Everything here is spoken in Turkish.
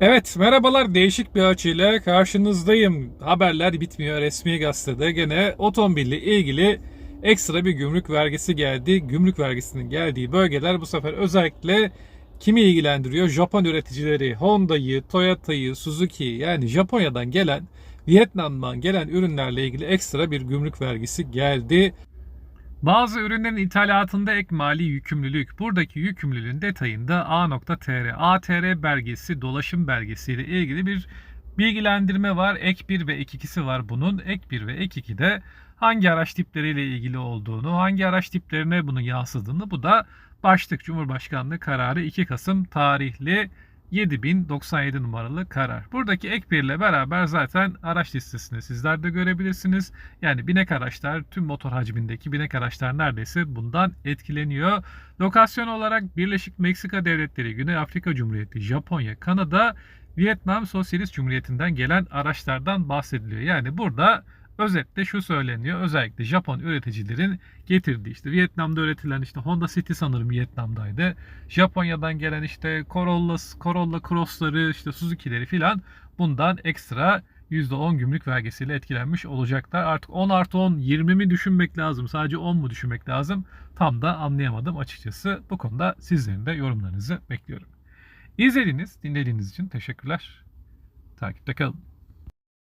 Evet, merhabalar. Değişik bir açıyla karşınızdayım. Haberler bitmiyor. Resmi gazetede gene otomobille ilgili ekstra bir gümrük vergisi geldi. Gümrük vergisinin geldiği bölgeler bu sefer özellikle kimi ilgilendiriyor? Japon üreticileri Honda'yı, Toyota'yı, Suzuki'yi yani Japonya'dan gelen, Vietnam'dan gelen ürünlerle ilgili ekstra bir gümrük vergisi geldi. Bazı ürünlerin ithalatında ek mali yükümlülük. Buradaki yükümlülüğün detayında A.TR, ATR belgesi, dolaşım belgesi ile ilgili bir bilgilendirme var. Ek 1 ve ek 2'si var bunun. Ek 1 ve ek 2'de hangi araç tipleriyle ilgili olduğunu, hangi araç tiplerine bunu yansıdığını bu da başlık Cumhurbaşkanlığı kararı 2 Kasım tarihli 7097 numaralı karar. Buradaki ek 1 ile beraber zaten araç listesini sizler de görebilirsiniz. Yani binek araçlar, tüm motor hacmindeki binek araçlar neredeyse bundan etkileniyor. Lokasyon olarak Birleşik Meksika Devletleri, Güney Afrika Cumhuriyeti, Japonya, Kanada, Vietnam Sosyalist Cumhuriyeti'nden gelen araçlardan bahsediliyor. Yani burada özetle şu söyleniyor. Özellikle Japon üreticilerin getirdiği işte Vietnam'da üretilen işte Honda City sanırım Vietnam'daydı. Japonya'dan gelen işte Corolla, Corolla Cross'ları işte Suzuki'leri filan bundan ekstra %10 gümrük vergisiyle etkilenmiş olacaklar. Artık 10 artı 10 20 mi düşünmek lazım sadece 10 mu düşünmek lazım tam da anlayamadım açıkçası. Bu konuda sizlerin de yorumlarınızı bekliyorum. İzlediğiniz, dinlediğiniz için teşekkürler. Takipte kalın.